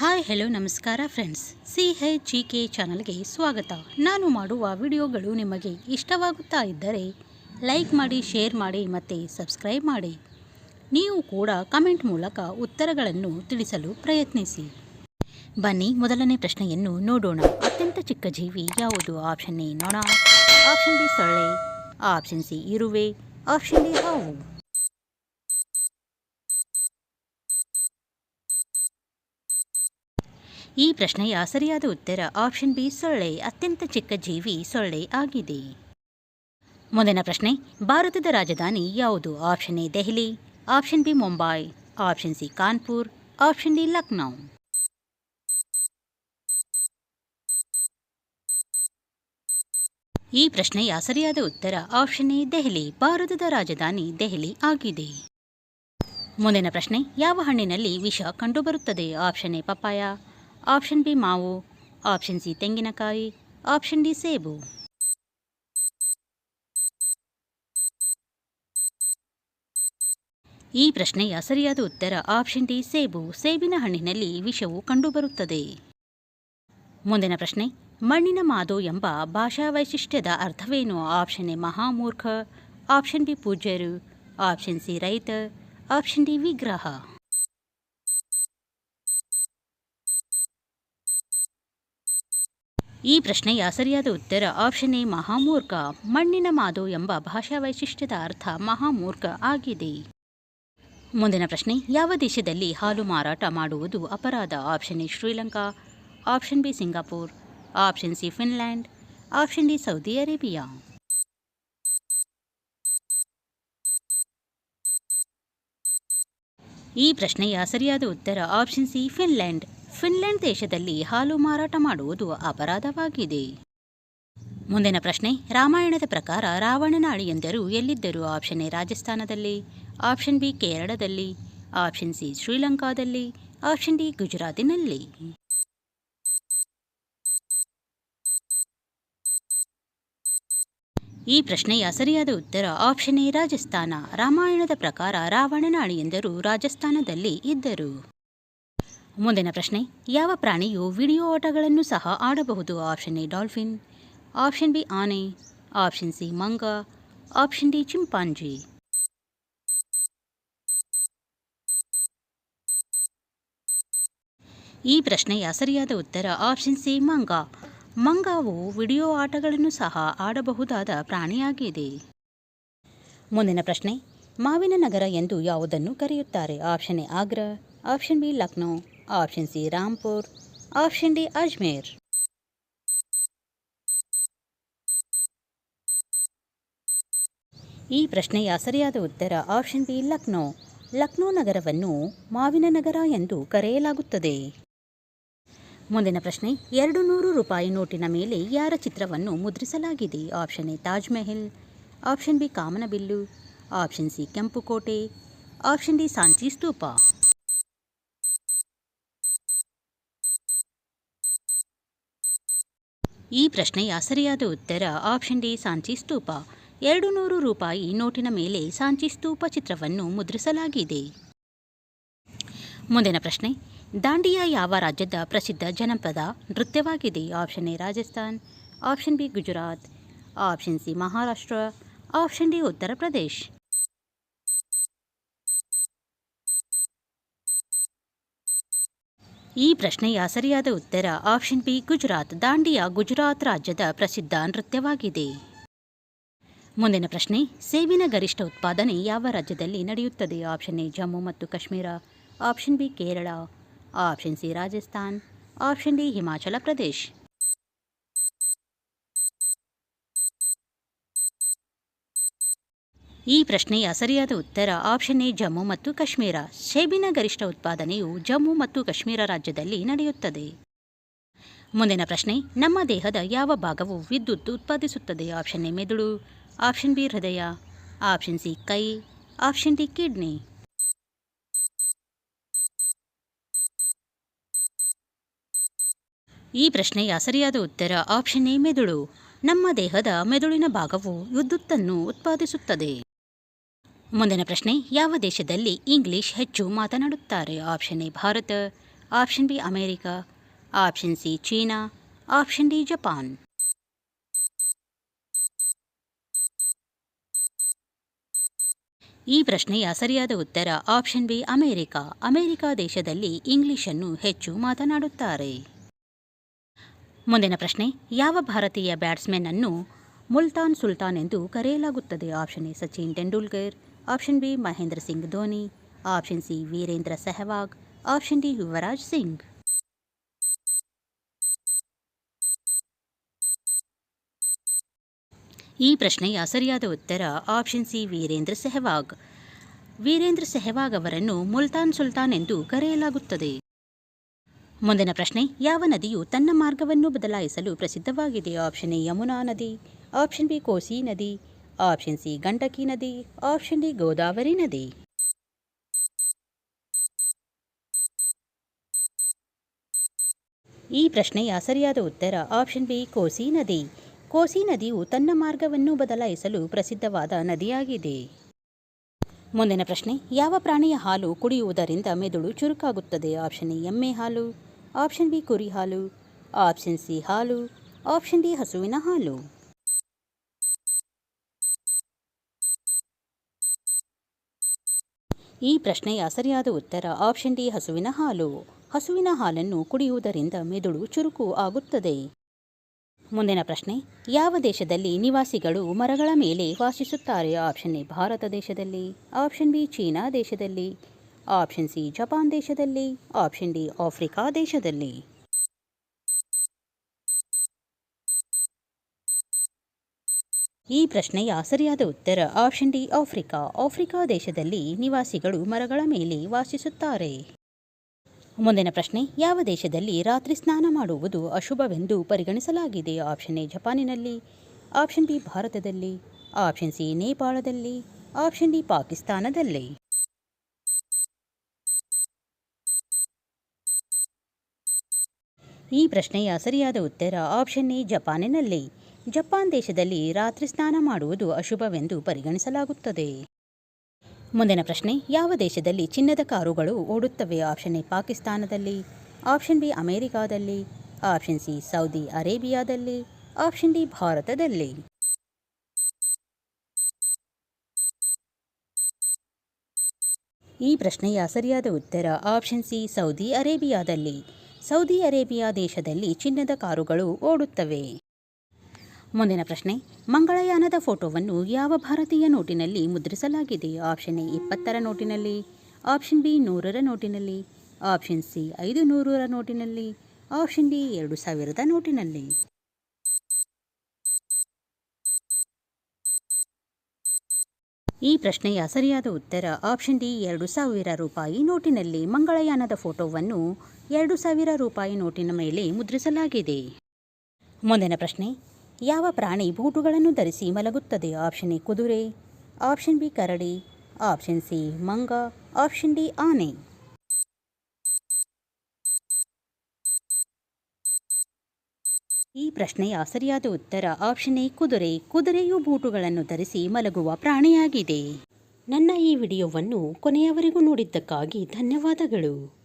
Hi, hello, ನಮಸ್ಕಾರ friends. C H G K ಚಾನಲ್ಗೆ ಸ್ವಾಗತ. ನಾನು ಮಾಡುವ ವಿಡಿಯೋಗಳು ನಿಮಗೆ ಇಷ್ಟವಾಗುತ್ತಾ ಇದ್ದರೆ ಲೈಕ್ ಮಾಡಿ, ಶೇರ್ ಮಾಡಿ ಮತ್ತು ಸಬ್ಸ್ಕ್ರೈಬ್ ಮಾಡಿ. ನೀವು ಕೂಡ ಕಮೆಂಟ್ ಮೂಲಕ ಉತ್ತರಗಳನ್ನು ತಿಳಿಸಲು ಪ್ರಯತ್ನಿಸಿ. ಬನ್ನಿ, ಮೊದಲನೇ ಪ್ರಶ್ನೆಯನ್ನು ನೋಡೋಣ. ಅತ್ಯಂತ ಚಿಕ್ಕ ಜೀವಿ ಯಾವುದು? ಆಪ್ಷನ್ ಎ, ನೊಣ. ಆಪ್ಷನ್ ಬಿ, ಸೊಳ್ಳೆ. ಆಪ್ಷನ್ ಸಿ, ಇರುವೆ. ಆಪ್ಷನ್ ಡಿ, ಹಾವು. ಈ ಪ್ರಶ್ನೆಯ ಸರಿಯಾದ ಉತ್ತರ ಆಪ್ಷನ್ ಬಿ ಸೊಳ್ಳೆ, ಅತ್ಯಂತ ಚಿಕ್ಕ ಜೀವಿ ಸೊಳ್ಳೆ ಆಗಿದೆ. ಮುಂದಿನ ಪ್ರಶ್ನೆ, ಭಾರತದ ರಾಜಧಾನಿ ಯಾವುದು? Option A, Delhi, option B, Mumbai, option C, Kanpur, option D, Lucknow. ಈ ಪ್ರಶ್ನೆಯ ಸರಿಯಾದ ಉತ್ತರ ಆಪ್ಷನ್ ಎ, ದೆಹಲಿ, ಭಾರತದ ರಾಜಧಾನಿ ದೆಹಲಿ ಆಗಿದೆ. ಮುಂದಿನ ಪ್ರಶ್ನೆ, ಯಾವ ಹಣ್ಣಿನಲ್ಲಿ ವಿಷ ಕಂಡುಬರುತ್ತದೆ? Option A, papaya option B ಮಾವು, ಆಪ್ಷನ್ ಸಿ ತೆಂಗಿನಕಾಯಿ, ಆಪ್ಷನ್ ಡಿ ಸೇಬು. ಈ ಪ್ರಶ್ನೆಯ ಸರಿಯಾದ ಉತ್ತರ ಆಪ್ಷನ್ ಡಿ ಸೇಬು. ಸೇಬಿನ ಹಣ್ಣಿನಲ್ಲಿ ವಿಷವು ಕಂಡುಬರುತ್ತದೆ. ಮುಂದಿನ ಪ್ರಶ್ನೆ, ಮಣ್ಣಿನ ಮಾದು ಎಂಬ ಭಾಷಾ ವೈಶಿಷ್ಟ್ಯದ ಅರ್ಥವೇನು? ಆಪ್ಷನ್ ಎ ಮಹಾಮೂರ್ಖ, ಆಪ್ಷನ್ ಬಿ ಪೂಜ್ಯರು, ಆಪ್ಷನ್ ಸಿ ರೈತ, ಆಪ್ಷನ್ ಡಿ ವಿಗ್ರಹ. ಈ ಪ್ರಶ್ನೆಯ ಸರಿಯಾದ ಉತ್ತರ ಆಪ್ಷನ್ ಎ ಮಹಾಮೂರ್ಖ. ಮಣ್ಣಿನ ಮಾದು ಎಂಬ ಭಾಷಾ ವೈಶಿಷ್ಟ್ಯದ ಅರ್ಥ ಮಹಾಮೂರ್ಖ ಆಗಿದೆ. ಮುಂದಿನ ಪ್ರಶ್ನೆ, ಯಾವ ದೇಶದಲ್ಲಿ ಹಾಲು ಮಾರಾಟ ಮಾಡುವುದು ಅಪರಾಧ? Option A Sri Lanka. Option B Singapore. Option C Finland. Option D Saudi Arabia. ಈ ಪ್ರಶ್ನೆಯ ಸರಿಯಾದ ಉತ್ತರ ಆಪ್ಷನ್ ಸಿ ಫಿನ್ಲ್ಯಾಂಡ್. ಫಿನ್ಲ್ಯಾಂಡ್ ದೇಶದಲ್ಲಿ ಹಾಲು ಮಾರಾಟ ಮಾಡುವುದು ಅಪರಾಧವಾಗಿದೆ. ಮುಂದಿನ ಪ್ರಶ್ನೆ, ರಾಮಾಯಣದ ಪ್ರಕಾರ ರಾವಣನ ಅಳಿಯಂದರು ಎಲ್ಲಿದ್ದರು? ಆಪ್ಷನ್ ಎ, ರಾಜಸ್ಥಾನದಲ್ಲಿ. ಆಪ್ಷನ್ ಬಿ, ಕೇರಳದಲ್ಲಿ. ಆಪ್ಷನ್ ಸಿ, ಶ್ರೀಲಂಕಾದಲ್ಲಿ. ಆಪ್ಷನ್ ಡಿ, ಗುಜರಾತಿನಲ್ಲಿ. ಈ ಪ್ರಶ್ನೆಯ ಸರಿಯಾದ ಉತ್ತರ ಆಪ್ಷನ್ ಎ, ರಾಜಸ್ಥಾನ. ರಾಮಾಯಣದ ಪ್ರಕಾರ ರಾವಣನ ಅಳಿಯಂದರು ರಾಜಸ್ಥಾನದಲ್ಲಿ ಇದ್ದರು. ಮುಂದಿನ ಪ್ರಶ್ನೆ, ಯಾವ ಪ್ರಾಣಿಯು ವಿಡಿಯೋ ಆಟಗಳನ್ನು ಸಹ ಆಡಬಹುದು? Option A, dolphin. Option B, ಆನೆ. ಆಪ್ಷನ್ ಸಿ, ಮಂಗ. Option D, chimpanzee. ಈ ಪ್ರಶ್ನೆಯ ಸರಿಯಾದ ಉತ್ತರ ಆಪ್ಷನ್ ಸಿ, ಮಂಗ. ಮಂಗಾವು ವಿಡಿಯೋ ಆಟಗಳನ್ನು ಸಹ ಆಡಬಹುದಾದ ಪ್ರಾಣಿಯಾಗಿದೆ. ಮುಂದಿನ ಪ್ರಶ್ನೆ, ಮಾವಿನ ನಗರ ಎಂದು ಯಾವುದನ್ನು ಕರೆಯುತ್ತಾರೆ? Option A, Agra. Option B, Lucknow. Option C Rampur option D Ajmer ಈ ಪ್ರಶ್ನೆಯ ಸರಿಯಾದ ಉತ್ತರ ಆಪ್ಷನ್ ಬಿ ಲಕ್ನೋ ಲಕ್ನೋ ನಗರವನ್ನು ಮಾವಿನ ನಗರ ಎಂದು ಕರೆಯಲಾಗುತ್ತದೆ. ಮುಂದಿನ ಪ್ರಶ್ನೆ, ಎರಡು ನೂರು ರೂಪಾಯಿ ನೋಟಿನ ಮೇಲೆ ಯಾರ ಚಿತ್ರವನ್ನು ಮುದ್ರಿಸಲಾಗಿದೆ? Option A Taj Mahal option B Kamanabillu option C ಕೆಂಪು ಕೋಟೆ ಆಪ್ಷನ್ ಡಿ ಸಾಂಚಿ ಸ್ತೂಪ ಈ ಪ್ರಶ್ನೆಯ ಸರಿಯಾದ ಉತ್ತರ ಆಪ್ಷನ್ ಡಿ ಸಾಂಚಿ ಸ್ತೂಪ. ಎರಡು ನೂರು ರೂಪಾಯಿ ನೋಟಿನ ಮೇಲೆ ಸಾಂಚಿ ಸ್ತೂಪ ಚಿತ್ರವನ್ನು ಮುದ್ರಿಸಲಾಗಿದೆ. ಮುಂದಿನ ಪ್ರಶ್ನೆ, ದಾಂಡಿಯಾ ಯಾವ ರಾಜ್ಯದ ಪ್ರಸಿದ್ಧ ಜನಪದ ನೃತ್ಯವಾಗಿದೆ? Option A Rajasthan, option B Gujarat, option C Maharashtra, option D Uttar Pradesh. ಈ ಪ್ರಶ್ನೆಯ ಸರಿಯಾದ ಉತ್ತರ ಆಪ್ಷನ್ ಬಿ ಗುಜರಾತ್, ದಾಂಡಿಯಾ ಗುಜರಾತ್ ರಾಜ್ಯದ ಪ್ರಸಿದ್ಧ ನೃತ್ಯವಾಗಿದೆ. ಮುಂದಿನ ಪ್ರಶ್ನೆ, ಸೇಬಿನ ಗರಿಷ್ಠ ಉತ್ಪಾದನೆ ಯಾವ ರಾಜ್ಯದಲ್ಲಿ ನಡೆಯುತ್ತದೆ? ಆಪ್ಷನ್ ಎ, ಜಮ್ಮು ಮತ್ತು Kashmir. Option B, Kerala. Option C, Rajasthan. Option D, Himachal Pradesh. ಈ ಪ್ರಶ್ನೆಯ ಸರಿಯಾದ ಉತ್ತರ ಆಪ್ಷನ್ ಎ, ಜಮ್ಮು ಮತ್ತು ಕಾಶ್ಮೀರ. ಸೇಬಿನ ಗರಿಷ್ಠ ಉತ್ಪಾದನೆಯು ಜಮ್ಮು ಮತ್ತು ಕಾಶ್ಮೀರ ರಾಜ್ಯದಲ್ಲಿ ನಡೆಯುತ್ತದೆ. ಮುಂದಿನ ಪ್ರಶ್ನೆ, ನಮ್ಮ ದೇಹದ ಯಾವ ಭಾಗವು ವಿದ್ಯುತ್ ಉತ್ಪಾದಿಸುತ್ತದೆ? ಆಪ್ಷನ್ ಎ, ಮೆದುಳು. ಆಪ್ಷನ್ ಬಿ, ಹೃದಯ. ಆಪ್ಷನ್ ಸಿ, ಕೈ. Option D, kidney. ಈ ಪ್ರಶ್ನೆಯ ಸರಿಯಾದ ಉತ್ತರ ಆಪ್ಷನ್ ಎ, ಮೆದುಳು. ನಮ್ಮ ದೇಹದ ಮೆದುಳಿನ ಭಾಗವು ವಿದ್ಯುತ್ತನ್ನು ಉತ್ಪಾದಿಸುತ್ತದೆ. ಮುಂದಿನ ಪ್ರಶ್ನೆ, ಯಾವ ದೇಶದಲ್ಲಿ ಇಂಗ್ಲಿಷ್ ಹೆಚ್ಚು ಮಾತನಾಡುತ್ತಾರೆ? Option A, Bharat, option B, America, option C, China, option D, Japan. ಈ ಪ್ರಶ್ನೆಯ ಸರಿಯಾದ ಉತ್ತರ ಆಪ್ಷನ್ ಬಿ, ಅಮೆರಿಕ. ಅಮೆರಿಕಾ ದೇಶದಲ್ಲಿ ಇಂಗ್ಲಿಷನ್ನು ಹೆಚ್ಚು ಮಾತನಾಡುತ್ತಾರೆ. ಮುಂದಿನ ಪ್ರಶ್ನೆ, ಯಾವ ಭಾರತೀಯ ಬ್ಯಾಟ್ಸ್ಮನ್ ಅನ್ನು ಮುಲ್ತಾನ್ ಸುಲ್ತಾನ್ ಎಂದು ಕರೆಯಲಾಗುತ್ತದೆ? Option A, Sachin Tendulkar. Option B Mahendra Singh Dhoni, option C Virender Sehwag, option D Yuvraj Singh. ಈ ಪ್ರಶ್ನೆಯ ಸರಿಯಾದ ಉತ್ತರ ಆಪ್ಷನ್ ಸಿ ವೀರೇಂದ್ರ ಸೆಹವಾಗ್. ವೀರೇಂದ್ರ ಸೆಹವಾಗ್ ಅವರನ್ನು ಮುಲ್ತಾನ್ ಸುಲ್ತಾನ್ ಎಂದು ಕರೆಯಲಾಗುತ್ತದೆ. ಮುಂದಿನ ಪ್ರಶ್ನೆ, ಯಾವ ನದಿಯು ತನ್ನ ಮಾರ್ಗವನ್ನು ಬದಲಾಯಿಸಲು ಪ್ರಸಿದ್ಧವಾಗಿದೆ? ಆಪ್ಷನ್ ಎ ಯಮುನಾ ನದಿ, ಆಪ್ಷನ್ ಬಿ ಕೋಸಿ ನದಿ ಆಪ್ಷನ್ ಸಿ ಗಂಡಕಿ ನದಿ ಆಪ್ಷನ್ ಡಿ ಗೋದಾವರಿ ನದಿ ಈ ಪ್ರಶ್ನೆಯ ಸರಿಯಾದ ಉತ್ತರ ಆಪ್ಷನ್ ಬಿ ಕೋಸಿ ನದಿ ಕೋಸಿ ನದಿಯು ತನ್ನ ಮಾರ್ಗವನ್ನು ಬದಲಾಯಿಸಲು ಪ್ರಸಿದ್ಧವಾದ ನದಿಯಾಗಿದೆ. ಮುಂದಿನ ಪ್ರಶ್ನೆ, ಯಾವ ಪ್ರಾಣಿಯ ಹಾಲು ಕುಡಿಯುವುದರಿಂದ ಮೆದುಳು ಚುರುಕಾಗುತ್ತದೆ? ಆಪ್ಷನ್ ಎ ಎಮ್ಮೆ ಹಾಲು. ಆಪ್ಷನ್ ಬಿ ಕುರಿ ಹಾಲು. ಆಪ್ಷನ್ ಸಿ ಹಾಲು. ಆಪ್ಷನ್ ಡಿ ಹಸುವಿನ ಹಾಲು. ಈ ಪ್ರಶ್ನೆಯ ಸರಿಯಾದ ಉತ್ತರ ಆಪ್ಷನ್ ಡಿ, ಹಸುವಿನ ಹಾಲು. ಹಸುವಿನ ಹಾಲನ್ನು ಕುಡಿಯುವುದರಿಂದ ಮೆದುಳು ಚುರುಕು ಆಗುತ್ತದೆ. ಮುಂದಿನ ಪ್ರಶ್ನೆ, ಯಾವ ದೇಶದಲ್ಲಿ ನಿವಾಸಿಗಳು ಮರಗಳ ಮೇಲೆ ವಾಸಿಸುತ್ತಾರೆ? ಆಪ್ಷನ್ ಎ, ಭಾರತ ದೇಶದಲ್ಲಿ. ಆಪ್ಷನ್ ಬಿ, ಚೀನಾ ದೇಶದಲ್ಲಿ. ಆಪ್ಷನ್ ಸಿ, ಜಪಾನ್ ದೇಶದಲ್ಲಿ. ಆಪ್ಷನ್ ಡಿ, ಆಫ್ರಿಕಾ ದೇಶದಲ್ಲಿ. ಈ ಪ್ರಶ್ನೆಯ ಸರಿಯಾದ ಉತ್ತರ ಆಪ್ಷನ್ ಡಿ, ಆಫ್ರಿಕಾ. ಆಫ್ರಿಕಾ ದೇಶದಲ್ಲಿ ನಿವಾಸಿಗಳು ಮರಗಳ ಮೇಲೆ ವಾಸಿಸುತ್ತಾರೆ. ಮುಂದಿನ ಪ್ರಶ್ನೆ, ಯಾವ ದೇಶದಲ್ಲಿ ರಾತ್ರಿ ಸ್ನಾನ ಮಾಡುವುದು ಅಶುಭವೆಂದು ಪರಿಗಣಿಸಲಾಗಿದೆ? ಆಪ್ಷನ್ ಎ, ಜಪಾನಿನಲ್ಲಿ. ಆಪ್ಷನ್ ಬಿ, ಭಾರತದಲ್ಲಿ. ಆಪ್ಷನ್ ಸಿ, ನೇಪಾಳದಲ್ಲಿ. ಆಪ್ಷನ್ ಡಿ, ಪಾಕಿಸ್ತಾನದಲ್ಲಿ. ಈ ಪ್ರಶ್ನೆಯ ಸರಿಯಾದ ಉತ್ತರ ಆಪ್ಷನ್ ಎ, ಜಪಾನಿನಲ್ಲಿ. ಜಪಾನ್ ದೇಶದಲ್ಲಿ ರಾತ್ರಿ ಸ್ನಾನ ಮಾಡುವುದು ಅಶುಭವೆಂದು ಪರಿಗಣಿಸಲಾಗುತ್ತದೆ. ಮುಂದಿನ ಪ್ರಶ್ನೆ, ಯಾವ ದೇಶದಲ್ಲಿ ಚಿನ್ನದ ಕಾರುಗಳು ಓಡುತ್ತವೆ? ಆಪ್ಷನ್ ಎ, ಪಾಕಿಸ್ತಾನದಲ್ಲಿ. ಆಪ್ಷನ್ ಬಿ, ಅಮೆರಿಕಾದಲ್ಲಿ. ಆಪ್ಷನ್ ಸಿ, ಸೌದಿ ಅರೇಬಿಯಾದಲ್ಲಿ. ಆಪ್ಷನ್ ಡಿ, ಭಾರತದಲ್ಲಿ. ಈ ಪ್ರಶ್ನೆಯ ಸರಿಯಾದ ಉತ್ತರ ಆಪ್ಷನ್ ಸಿ, ಸೌದಿ ಅರೇಬಿಯಾದಲ್ಲಿ. ಸೌದಿ ಅರೇಬಿಯಾ ದೇಶದಲ್ಲಿ ಚಿನ್ನದ ಕಾರುಗಳು ಓಡುತ್ತವೆ. ಮುಂದಿನ ಪ್ರಶ್ನೆ, ಮಂಗಳಯಾನದ ಫೋಟೋವನ್ನು ಯಾವ ಭಾರತೀಯ ನೋಟಿನಲ್ಲಿ ಮುದ್ರಿಸಲಾಗಿದೆ? ಆಪ್ಷನ್ ಎ, ಇಪ್ಪತ್ತರ ನೋಟಿನಲ್ಲಿ, ಆಪ್ಷನ್ ಬಿ, ನೂರರ ನೋಟಿನಲ್ಲಿ, ಆಪ್ಷನ್ ಸಿ, ಐದು ನೂರರ ನೋಟಿನಲ್ಲಿ, ಆಪ್ಷನ್ ಡಿ, ಎರಡು ಸಾವಿರದ ನೋಟಿನಲ್ಲಿ. ಈ ಪ್ರಶ್ನೆಯ ಸರಿಯಾದ ಉತ್ತರ, ಆಪ್ಷನ್ ಡಿ, ಎರಡು ಸಾವಿರ ರೂಪಾಯಿ ನೋಟಿನಲ್ಲಿ ಮಂಗಳಯಾನದ ಫೋಟೋವನ್ನು ಎರಡು ಸಾವಿರ ರೂಪಾಯಿ ನೋಟಿನ ಮೇಲೆ ಮುದ್ರಿಸಲಾಗಿದೆ. ಮುಂದಿನ ಪ್ರಶ್ನೆ ಯಾವ ಪ್ರಾಣಿ ಬೂಟುಗಳನ್ನು ಧರಿಸಿ ಮಲಗುತ್ತದೆ? ಆಪ್ಷನ್ ಎ ಕುದುರೆ, ಆಪ್ಷನ್ ಬಿ ಕರಡಿ, ಆಪ್ಷನ್ ಸಿ ಮಂಗ, ಆಪ್ಷನ್ ಡಿ ಆನೆ. ಈ ಪ್ರಶ್ನೆಯ ಸರಿಯಾದ ಉತ್ತರ ಆಪ್ಷನ್ ಎ ಕುದುರೆ. ಕುದುರೆಯು ಬೂಟುಗಳನ್ನು ಧರಿಸಿ ಮಲಗುವ ಪ್ರಾಣಿಯಾಗಿದೆ. ನನ್ನ ಈ ವಿಡಿಯೋವನ್ನು ಕೊನೆಯವರೆಗೂ ನೋಡಿದ್ದಕ್ಕಾಗಿ ಧನ್ಯವಾದಗಳು.